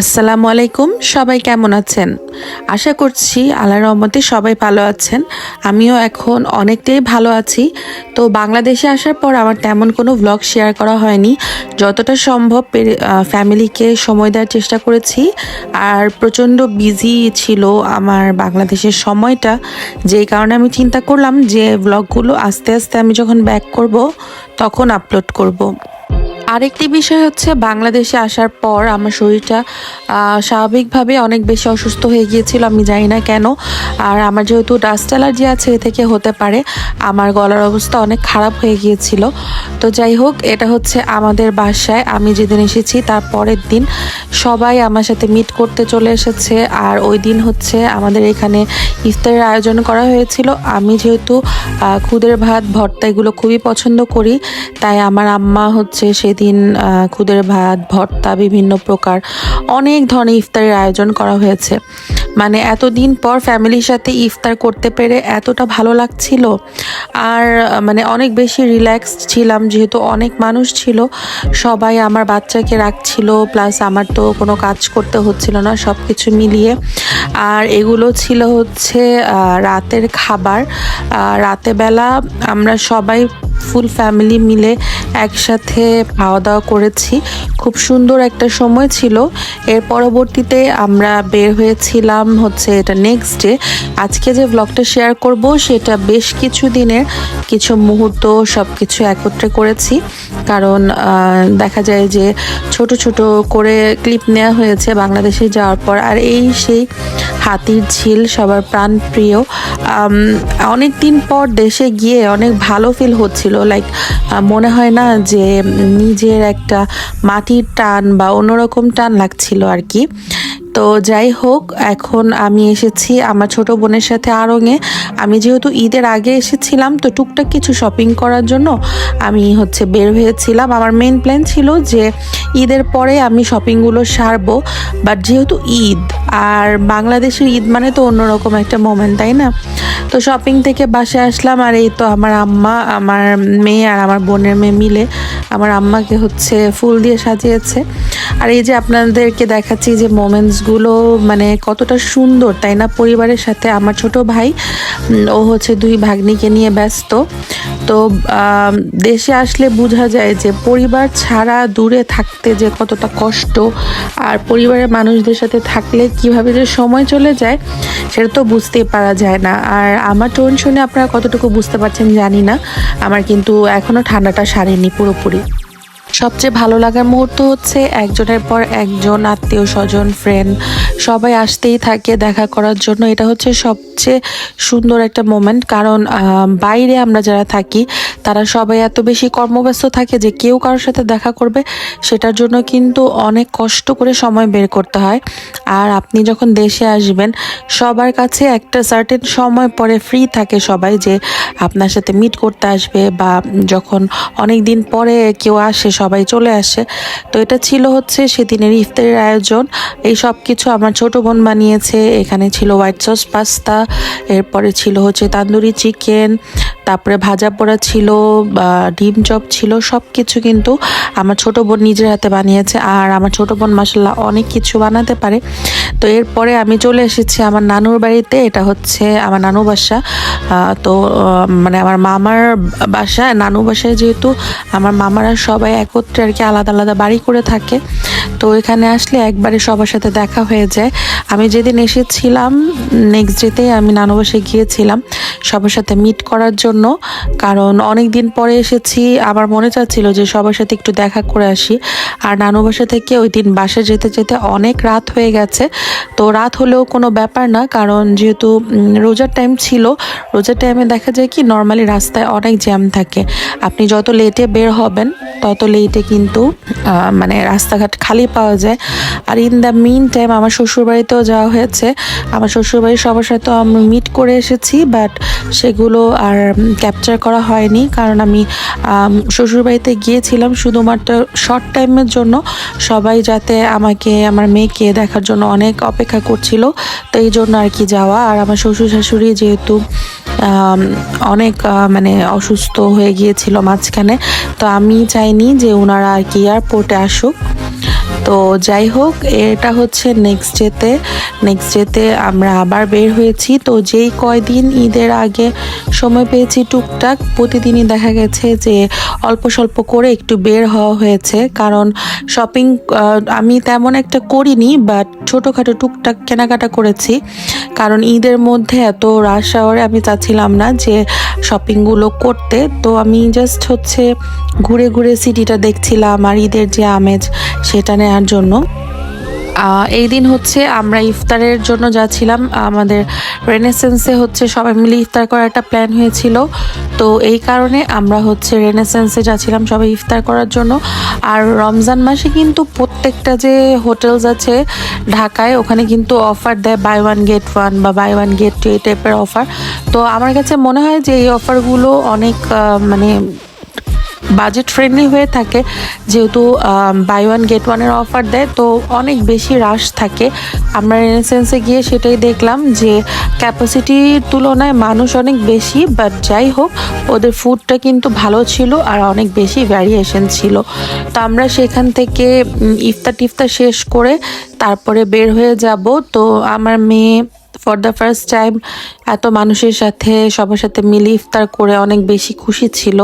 আসসালামু আলাইকুম, সবাই কেমন আছেন? আশা করছি আল্লাহ রহমতে সবাই ভালো আছেন। আমিও এখন অনেকটাই ভালো আছি। তো বাংলাদেশে আসার পর আমার তেমন কোনো ভ্লগ শেয়ার করা হয়নি। যতটা সম্ভব ফ্যামিলিকে সময় দেওয়ার চেষ্টা করেছি। আর প্রচণ্ড বিজি ছিল আমার বাংলাদেশের সময়টা। যেই কারণে আমি চিন্তা করলাম যে ভ্লগগুলো আস্তে আস্তে আমি যখন ব্যাক করব, তখন আপলোড করব। আরেকটি বিষয় হচ্ছে, বাংলাদেশে আসার পর আমার শরীরটা স্বাভাবিকভাবে অনেক বেশি অসুস্থ হয়ে গিয়েছিল, আমি জানি না কেন। আর আমার যেহেতু ডাস্ট অ্যালার্জি আছে, এ থেকে হতে পারে, আমার গলার অবস্থা অনেক খারাপ হয়ে গিয়েছিল। তো যাই হোক, এটা হচ্ছে আমাদের বাসায়, আমি যেদিন এসেছি তার পরের দিন সবাই আমার সাথে মিট করতে চলে এসেছে। আর ওই দিন হচ্ছে আমাদের এখানে ইফতারের আয়োজন করা হয়েছিল। আমি যেহেতু খুদের ভাত, ভর্তা এগুলো খুবই পছন্দ করি, তাই আমার আম্মা হচ্ছে সেদিন দিন খুদের ভাত, ভর্তা, বিভিন্ন প্রকার অনেক ধরনের ইফতারের আয়োজন করা হয়েছে। মানে এতদিন পর ফ্যামিলির সাথে ইফতার করতে পেরে এতটা ভালো লাগছিল। আর মানে অনেক বেশি রিল্যাক্সড ছিলাম, যেহেতু অনেক মানুষ ছিল। সবাই আমার বাচ্চাকে রাখছিল, প্লাস আমার তো কোনো কাজ করতে হচ্ছিল না সব কিছু মিলিয়ে। আর এগুলো ছিল হচ্ছে রাতের খাবার। রাতে বেলা আমরা সবাই ফুল ফ্যামিলি মিলে একসাথে খাওয়া দাওয়া করেছি। খুব সুন্দর একটা সময় ছিল। এর পরবর্তীতে আমরা বের হয়েছিলাম হচ্ছে এটা নেক্সট ডে আজকে যে ব্লগটা শেয়ার করব সেটা বেশ কিছু দিনের কিছু মুহূর্ত সব কিছু একত্রে করেছি। কারণ দেখা যায় যে ছোট ছোট করে ক্লিপ নেওয়া হয়েছে বাংলাদেশে যাওয়ার পর। আর এই সেই হাতির ঝিল সবার প্রাণ প্রিয়। অনেক দিন পর দেশে গিয়ে অনেক ভালো ফিল হচ্ছিল। লাইক মনে হয় না যে নিজের একটা মাটির টান বা অন্যরকম টান লাগছিল আর কি। তো যাই হোক, এখন আমি এসেছি আমার ছোট বোনের সাথে আড়ঙে আমি যেহেতু ঈদের আগে এসেছিলাম, তো টুকটাক কিছু শপিং করার জন্য আমি হচ্ছে বের হয়েছিলাম। আমার মেন প্ল্যান ছিল যে ঈদের পরে আমি শপিংগুলো সারবো বাট যেহেতু ঈদ, আর বাংলাদেশের ঈদ মানে তো অন্যরকম একটা মোমেন্ট তাই না? তো শপিং থেকে বাসে আসলাম আর এই তো আমার আম্মা, আমার মেয়ে আর আমার বোনের মেয়ে মিলে আমার আম্মাকে হচ্ছে ফুল দিয়ে সাজিয়েছে। আর এই যে আপনাদেরকে দেখাচ্ছি যে মোমেন্টসগুলো মানে কতটা সুন্দর, তাই না? পরিবারের সাথে আমার ছোট ভাই ও হচ্ছে দুই ভাগ্নিকে নিয়ে ব্যস্ত। তো দেশে আসলে বোঝা যায় যে পরিবার ছাড়া দূরে থাকতে যে কতটা কষ্ট, আর পরিবারের মানুষদের সাথে থাকলে কীভাবে যে সময় চলে যায়, সেটা তো বুঝতেই পারা যায় না। আর আমার টোন শুনে আপনারা কতটুকু বুঝতে পারছেন জানি না। আমার কিন্তু এখনও ঠান্ডাটা সারেনি পুরোপুরি। সবচেয়ে ভালো লাগার মুহূর্ত হচ্ছে একজনের পর একজন, আত্মীয় স্বজন ফ্রেন্ড সবাই আসতেই থাকে দেখা করার জন্য। এটা হচ্ছে সবচেয়ে সুন্দর একটা মোমেন্ট কারণ বাইরে আমরা যারা থাকি, তারা সবাই এত বেশি কর্মব্যস্ত থাকে যে কেউ কারোর সাথে দেখা করবে, সেটার জন্য কিন্তু অনেক কষ্ট করে সময় বের করতে হয়। আর আপনি যখন দেশে আসবেন, সবার কাছে একটা সার্টেন সময় পরে ফ্রি থাকে সবাই যে আপনার সাথে মিট করতে আসবে বা যখন অনেক দিন পরে কেউ আসে সবাই চলে আসে। তো এটা ছিল হচ্ছে সেদিনের ইফতারের আয়োজন। এই সব কিছু আমার ছোট বোন বানিয়েছে। এখানে ছিল হোয়াইট সস পাস্তা এরপরে ছিল হচ্ছে তান্দুরি চিকেন তারপরে ভাজা পোড়া ছিল, বা ডিম চপ ছিল সব কিছু কিন্তু আমার ছোট বোন নিজের হাতে বানিয়েছে। আর আমার ছোট বোন মাসাল্লাহ অনেক কিছু বানাতে পারে। তো এরপরে আমি চলে এসেছি আমার নানুর বাড়িতে। এটা হচ্ছে আমার নানু বাসা। তো মানে আমার মামার বাসা নানু বাসায় যেহেতু আমার মামারা সবাই একত্রে আর কি আলাদা আলাদা বাড়ি করে থাকে। তো এখানে আসলে একবারে সবার সাথে দেখা হয়ে যায়। আমি যেদিন এসেছিলাম নেক্সট ডেতে আমি নানু বাসায় গিয়েছিলাম সবার সাথে মিট করার জন্য। কারণ অনেক দিন পরে এসেছি আমার মনে চাচ্ছিল যে সবার সাথে একটু দেখা করে আসি। আর নানু বাসা থেকে ওই দিন বাসে যেতে যেতে অনেক রাত হয়ে গেছে। তো রাত হলেও কোনো ব্যাপার না, কারণ যেহেতু রোজার টাইম ছিল, রোজার টাইমে দেখা যায় কি নর্মালি রাস্তায় অনেক জ্যাম থাকে। আপনি যত লেটে বের হবেন তত লেটে কিন্তু মানে রাস্তাঘাট খালি পাওয়া যায়। আর ইন দ্য মিন টাইম আমার শ্বশুরবাড়িতেও যাওয়া হয়েছে। আমার শ্বশুরবাড়ির সবার সাথে আমি মিট করে এসেছি বাট সেগুলো আর ক্যাপচার করা হয়নি। কারণ আমি শ্বশুরবাড়িতে গিয়েছিলাম শুধুমাত্র শর্ট টাইমের জন্য। সবাই যাতে আমাকে, আমার মেয়েকে দেখার জন্য অনেক অপেক্ষা করছিল, তো এই জন্য আর কি যাওয়া। আর আমার শ্বশুর শাশুড়ি যেহেতু অনেক মানে অসুস্থ হয়ে গিয়েছিল মাঝখানে। তো আমি চাইনি যে ওনারা আর কি এয়ারপোর্টে আসুক। তো যাই হোক, এটা হচ্ছে নেক্সট ডেতে নেক্সট ডেতে আমরা আবার বের হয়েছি। তো যেই কয়দিন ঈদের আগে সময় পেয়েছি টুকটাক, প্রতিদিনই দেখা গেছে যে অল্প স্বল্প করে একটু বের হওয়া হয়েছে। কারণ শপিং আমি তেমন একটা করিনি বাট ছোটোখাটো টুকটাক কেনাকাটা করেছি। কারণ ঈদের মধ্যে এত রাশ আওয়ারে আমি চাচ্ছিলাম না যে শপিংগুলো করতে। তো আমি জাস্ট হচ্ছে ঘুরে ঘুরে সিটিটা দেখছিলাম আর ঈদের যে আমেজ সেটা নেওয়ার জন্য। এই দিন হচ্ছে আমরা ইফতারের জন্য যাচ্ছিলাম। আমাদের রেনেসেন্সে হচ্ছে সবাই মিলে ইফতার করার একটা প্ল্যান হয়েছিল। তো এই কারণে আমরা হচ্ছে রেনেসেন্সে যাচ্ছিলাম সবাই ইফতার করার জন্য। আর রমজান মাসে কিন্তু প্রত্যেকটা যে হোটেলস আছে ঢাকায়, ওখানে কিন্তু অফার দেয় বাই ওয়ান গেট ওয়ান বা বাই ওয়ান গেট টু এই টাইপের অফার তো আমার কাছে মনে হয় যে এই অফারগুলো অনেক মানে বাজেট ফ্রেন্ডলি হয়ে থাকে, যেহেতু বাই ওয়ান গেট ওয়ানের অফার দেয়, তো অনেক বেশি রাশ থাকে। আমরা রেনেসেন্সে গিয়ে সেটাই দেখলাম যে ক্যাপাসিটির তুলনায় মানুষ অনেক বেশি বাট যাই হোক, ওদের ফুডটা কিন্তু ভালো ছিল আর অনেক বেশি ভ্যারিয়েশন ছিল। তো আমরা সেখান থেকে ইফতার টিফতার শেষ করে তারপরে বের হয়ে যাব। তো আমার মেয়ে ফর দ্য ফার্স্ট টাইম এত মানুষের সাথে, সবার সাথে মিলে ইফতার করে অনেক বেশি খুশি ছিল।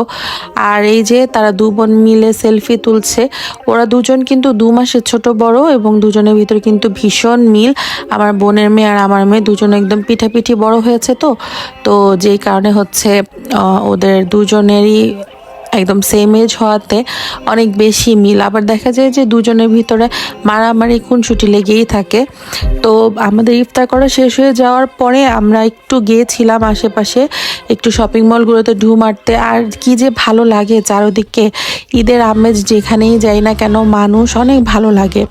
আর এই যে তারা দু বোন মিলে সেলফি তুলছে, ওরা দুজন কিন্তু দু মাসের ছোট বড় এবং দুজনের ভিতরে কিন্তু ভীষণ মিল। আমার বোনের মেয়ে আর আমার মেয়ে দুজন একদম পিঠাপিঠি বড় হয়েছে তো। তো যেই কারণে হচ্ছে ওদের দুজনেরই একদম সেম এজ হওয়াতে অনেক বেশি মিল। আবার দেখা যায় যে দুজনের ভিতরে মারামারি, খুনসুটি লেগেই থাকে। তো আমাদের ইফতার করা শেষ হয়ে যাওয়ার পরে আমরা একটু গিয়েছিলাম আশেপাশে একটু শপিং মলগুলোতে ঢু মারতে। আর কি যে ভালো লাগে চারোদিকে। ঈদের আমেজ যেখানেই যাই না কেন মানুষ অনেক ভালো লাগে।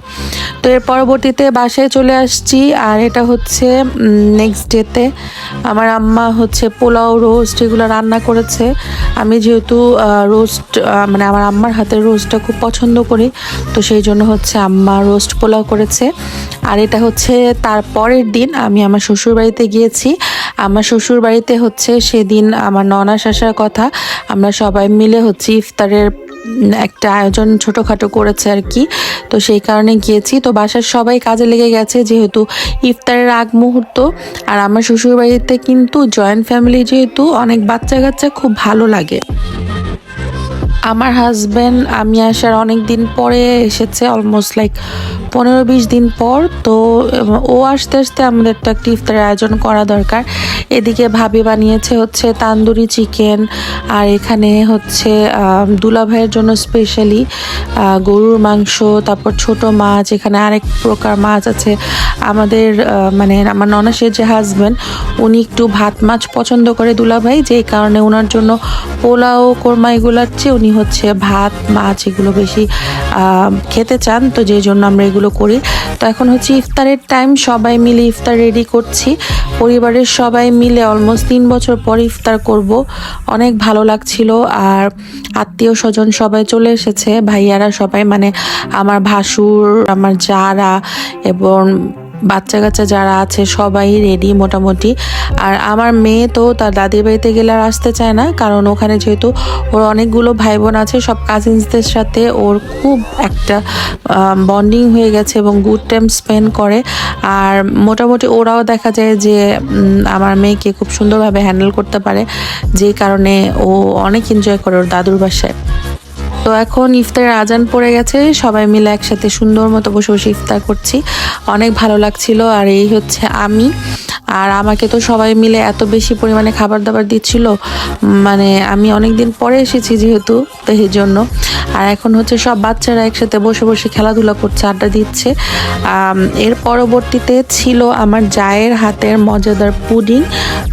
তো এর পরবর্তীতে বাসায় চলে আসছি। আর এটা হচ্ছে নেক্সট ডেতে আমার আম্মা হচ্ছে পোলাও রোস্ট এগুলো রান্না করেছে। আমি যেহেতু রোস্ট মানে আমার আম্মার হাতের রোস্টটা খুব পছন্দ করি। তো সেই জন্য হচ্ছে আম্মা রোস্ট পোলাও করেছে। আর এটা হচ্ছে তার পরের দিন আমি আমার শ্বশুর বাড়িতে গিয়েছি। আমার শ্বশুর বাড়িতে হচ্ছে সেদিন আমার ননাস আসার কথা। আমরা সবাই মিলে হচ্ছে ইফতারের একটা আয়োজন ছোটোখাটো করেছে আর কি। তো সেই কারণে গিয়েছি। তো বাসার সবাই কাজে লেগে গেছে যেহেতু ইফতারের আগ মুহূর্ত। আর আমার শ্বশুর বাড়িতে কিন্তু জয়েন্ট ফ্যামিলি যেহেতু অনেক বাচ্চা কাচ্চা খুব ভালো লাগে। আমার হাজব্যান্ড আমি আসার অনেক দিন পরে এসেছে অলমোস্ট লাইক পনেরো বিশ দিন পর। তো ও আসতে আসতে আমাদের তো একটা ইফতারের আয়োজন করা দরকার। এদিকে ভাবি বানিয়েছে হচ্ছে তান্দুরি চিকেন আর এখানে হচ্ছে আম, দুলা ভাইয়ের জন্য স্পেশালি গরুর মাংস তারপর ছোট মাছ এখানে আরেক প্রকার মাছ আছে। আমাদের মানে আমার ননাসের যে হাজব্যান্ড উনি একটু ভাত মাছ পছন্দ করে দুলা ভাই যেই কারণে ওনার জন্য পোলাও কোরমা এগুলোর চেয়ে উনি হচ্ছে ভাত, মাছ এগুলো বেশি খেতে চান, তো যেই জন্য আমরা এগুলো করি। তো এখন হচ্ছে ইফতারের টাইম সবাই মিলে ইফতার রেডি করছি। পরিবারের সবাই মিলে অলমোস্ট তিন বছর পর ইফতার করব। অনেক ভালো লাগছিল আর আত্মীয় স্বজন সবাই চলে এসেছে, ভাইয়ারা সবাই মানে আমার ভাসুর, আমার যারা এবং বাচ্চা কাচ্চা যারা আছে সবাই রেডি মোটামুটি। আর আমার মেয়ে তো তার দাদির বাড়িতে গেলে আর আসতে চায় না, কারণ ওখানে যেহেতু ওর অনেকগুলো ভাই বোন আছে, সব কাজিনসদের সাথে ওর খুব একটা বন্ডিং হয়ে গেছে এবং গুড টাইম স্পেন্ড করে। আর মোটামুটি ওরাও দেখা যায় যে আমার মেয়েকে খুব সুন্দরভাবে হ্যান্ডেল করতে পারে যেই কারণে ও অনেক এনজয় করে ওর দাদুর বাসায়। তো এখন ইফতারের আজান পড়ে গেছে। সবাই মিলে একসাথে সুন্দর মতো বসে বসে ইফতার করছি। অনেক ভালো লাগছিল আর এই হচ্ছে আমি। আর আমাকে তো সবাই মিলে এত বেশি পরিমাণে খাবার দাবার দিচ্ছিল। মানে আমি অনেক দিন পরে এসেছি যেহেতু, তো এই জন্য। আর এখন হচ্ছে সব বাচ্চারা একসাথে বসে বসে খেলাধুলা করছে, আড্ডা দিচ্ছে। এর পরবর্তীতে ছিল আমার জায়ের হাতের মজাদার পুডিং।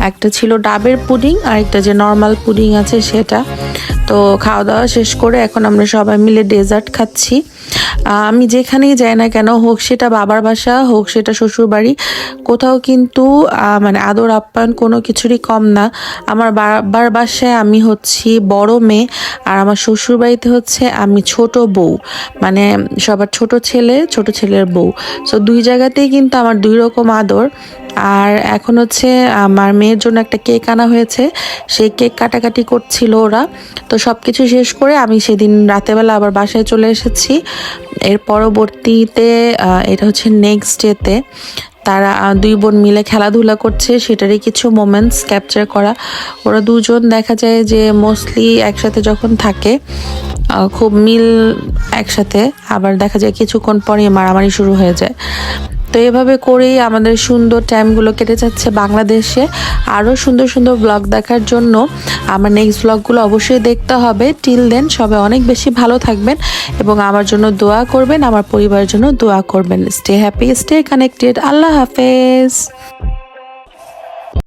একটা ছিল ডাবের পুডিং আর একটা যে নর্মাল পুডিং আছে সেটা। তো খাওয়া দাওয়া শেষ করে এখন আমরা সবাই মিলে ডেজার্ট খাচ্ছি। আমি যেখানেই যাই না কেন, হোক সেটা বাবার বাসা, হোক সেটা শ্বশুর বাড়ি কোথাও কিন্তু মানে আদর, আপ্যায়ন কোনো কিছুরই কম না। আমার বাবার বাসায় আমি হচ্ছি বড় মেয়ে, আর আমার শ্বশুর বাড়িতে হচ্ছে আমি ছোট বউ। মানে সবার ছোট ছেলে, ছোট ছেলের বউ। সো দুই জায়গাতেই কিন্তু আমার দুই রকম আদর। আর এখন হচ্ছে আমার মেয়ের জন্য একটা কেক আনা হয়েছে। সেই কেক কাটাকাটি করছিল ওরা। তো সব কিছু শেষ করে আমি সেদিন রাতেবেলা আবার বাসায় চলে এসেছি। এর পরবর্তীতে এটা হচ্ছে নেক্সট ডেতে তারা দুই বোন মিলে খেলাধুলা করছে। সেটারই কিছু মোমেন্টস ক্যাপচার করা। ওরা দুজন দেখা যায় যে মোস্টলি একসাথে যখন থাকে খুব মিল একসাথে। আবার দেখা যায় কিছুক্ষণ পরে মারামারি শুরু হয়ে যায়। তো এভাবে করেই আমাদের সুন্দর টাইমগুলো কেটে যাচ্ছে বাংলাদেশে। আরও সুন্দর সুন্দর ব্লগ দেখার জন্য আমার নেক্সট ব্লগগুলো অবশ্যই দেখতে হবে। টিল দেন সবাই অনেক বেশি ভালো থাকবেন এবং আমার জন্য দোয়া করবেন, আমার পরিবারের জন্য দোয়া করবেন। Stay happy stay connected Allah হাফেজ।